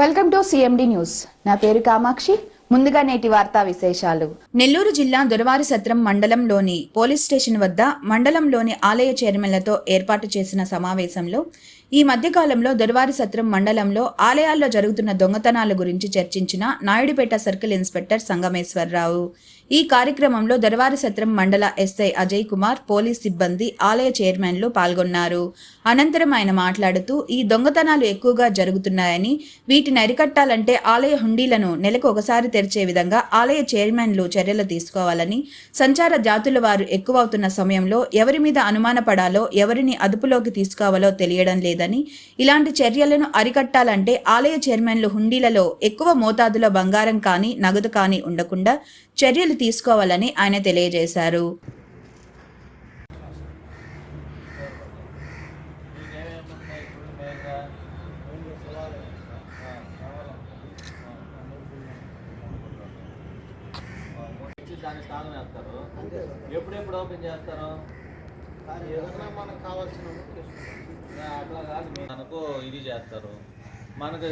Welcome to CMD news. నా పేరు కామాక్షి. ముందుగా నేటి వార్తా విశేషాలు. నెల్లూరు జిల్లా దొరవారి సత్రం మండలంలోని పోలీస్ స్టేషన్ వద్ద మండలంలోని ఆలయ చైర్మన్లతో ఏర్పాటు చేసిన సమావేశంలో ఈ మధ్యకాలంలో దొరవారి సత్రం మండలంలో ఆలయాల్లో జరుగుతున్న దొంగతనాల గురించి చర్చించిన నాయుడుపేట సర్కిల్ ఇన్స్పెక్టర్ సంగమేశ్వరరావు. ఈ కార్యక్రమంలో దొరవారి సత్రం మండల ఎస్ఐ అజయ్ కుమార్ పోలీస్ సిబ్బంది ఆలయ చైర్మన్లు పాల్గొన్నారు. అనంతరం ఆయన మాట్లాడుతూ ఈ దొంగతనాలు ఎక్కువగా జరుగుతున్నాయని వీటిని అరికట్టాలంటే ఆలయ హుండీలను నెలకు ఒకసారి తెరిచే విధంగా ఆలయ చైర్మన్లు చర్యలు తీసుకోవాలని సంచార జాతుల వారు ఎక్కువవుతున్న సమయంలో ఎవరి మీద అనుమానపడాలో ఎవరిని అదుపులోకి తీసుకోవాలో తెలియడం లేదు. లేదని ఇలాంటి చర్యలను అరికట్టాలంటే ఆలయ చైర్మన్లు హుండీలలో ఎక్కువ మోతాదులో బంగారం కానీ నగదు కానీ ఉండకుండా చర్యలు తీసుకోవాలని ఆయన తెలియజేశారు. వేస్తారు ఎప్పుడెప్పుడు ఓపెన్ చేస్తారు? మనకు కావాల్సిన అట్లా కాదు. మనకు ఇది చేస్తారు. మనకు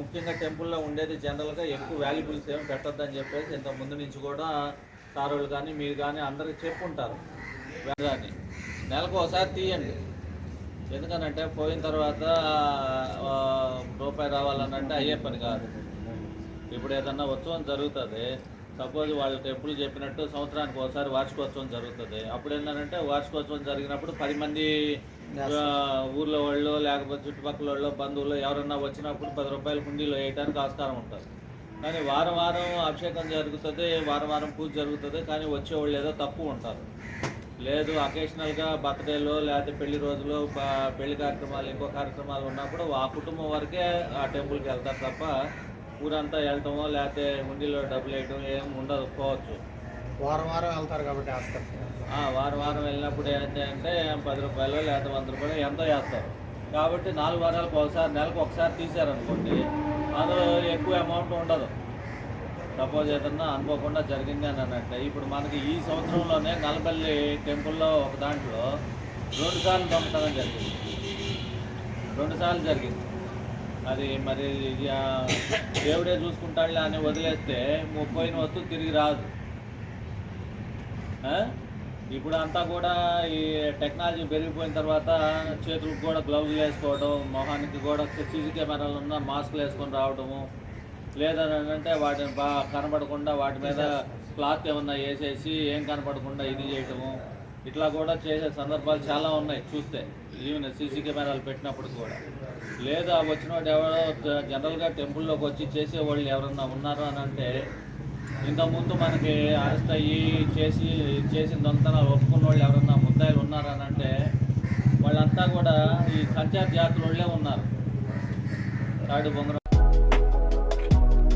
ముఖ్యంగా టెంపుల్లో ఉండేది జనరల్గా ఎక్కువ వాల్యుబుల్స్ ఏమి పెట్టొద్దని చెప్పేసి ఇంత ముందు నుంచి కూడా సారులు కానీ మీరు కానీ అందరికి చెప్పుంటారు. కానీ నెలకు ఒకసారి తీయండి. ఎందుకనంటే పోయిన తర్వాత రూపాయి రావాలనంటే అయ్యే పని కాదు. ఇప్పుడు ఏదన్నా ఉత్సవం జరుగుతుంది సపోజ్ వాళ్ళు టెంపుల్ చెప్పినట్టు సంవత్సరానికి ఒకసారి వార్షికోత్సవం జరుగుతుంది. అప్పుడు ఏంటంటే వార్షికోత్సవం జరిగినప్పుడు పది మంది ఊర్లో వాళ్ళు లేకపోతే చుట్టుపక్కల వాళ్ళు బంధువులు ఎవరన్నా వచ్చినప్పుడు పది రూపాయల కుండీలో వేయడానికి ఆస్కారం ఉంటుంది కానీ వారం వారం అభిషేకం జరుగుతుంది వారం వారం పూజ జరుగుతుంది కానీ వచ్చేవాళ్ళు ఏదో తక్కువ ఉంటారు. లేదు అకేషనల్గా బర్త్డేలో లేకపోతే పెళ్ళి రోజులు పెళ్ళి కార్యక్రమాలు ఇంకో కార్యక్రమాలు ఉన్నప్పుడు ఆ కుటుంబం వరకే ఆ టెంపుల్కి వెళ్తారు తప్ప ఊరంతా వెళ్ళటమో లేకపోతే హుండీలో డబ్బులు వేయటం ఏం ఉండదు పోవచ్చు. వారం వారం వెళ్తారు కాబట్టి వారం వారం వెళ్ళినప్పుడు ఏంటి అంటే పది రూపాయలు లేకపోతే వంద రూపాయలు ఎంతో వేస్తారు. కాబట్టి నాలుగు వారాలకు ఒకసారి నెలకు ఒకసారి తీశారనుకోండి అందులో ఎక్కువ అమౌంట్ ఉండదు. సపోజ్ ఏదన్నా అనుకోకుండా జరిగింది అని అంటే ఇప్పుడు మనకి ఈ సంవత్సరంలోనే నలబల్లి టెంపుల్లో ఒక దాంట్లో రెండు సార్లు దొంగతనం జరిగింది. రెండు సార్లు జరిగింది. అది మరి దేవుడే చూసుకుంటాడులే అని వదిలేస్తే ము- పోయిన వస్తువు తిరిగి రాదు? ఇప్పుడు అంతా కూడా ఈ టెక్నాలజీ పెరిగిపోయిన తర్వాత చేతులకు కూడా గ్లౌజులు వేసుకోవడం మొహానికి కూడా సీసీ కెమెరాలు ఉన్న మాస్కులు వేసుకొని రావడము లేదని అంటే వాటిని బాగా కనపడకుండా వాటి మీద క్లాత్ ఏమన్నా వేసేసి ఏం కనపడకుండా ఇది చేయటము ఇట్లా కూడా చేసే సందర్భాలు చాలా ఉన్నాయి చూస్తే. ఈవెన్ సీసీ కెమెరాలు పెట్టినప్పుడు కూడా. లేదా వచ్చిన వాడు ఎవరో జనరల్గా టెంపుల్లోకి వచ్చి చేసేవాళ్ళు ఎవరన్నా ఉన్నారా అని అంటే ఇంతకుముందు మనకి అరెస్ట్ అయ్యి చేసి చేసిన దొంగతనాలు ఒప్పుకున్న వాళ్ళు ఎవరన్నా ముద్దాయిలు ఉన్నారని అంటే వాళ్ళంతా కూడా ఈ సంచార జాతుల ఉన్నారు. తాడు బొంగరం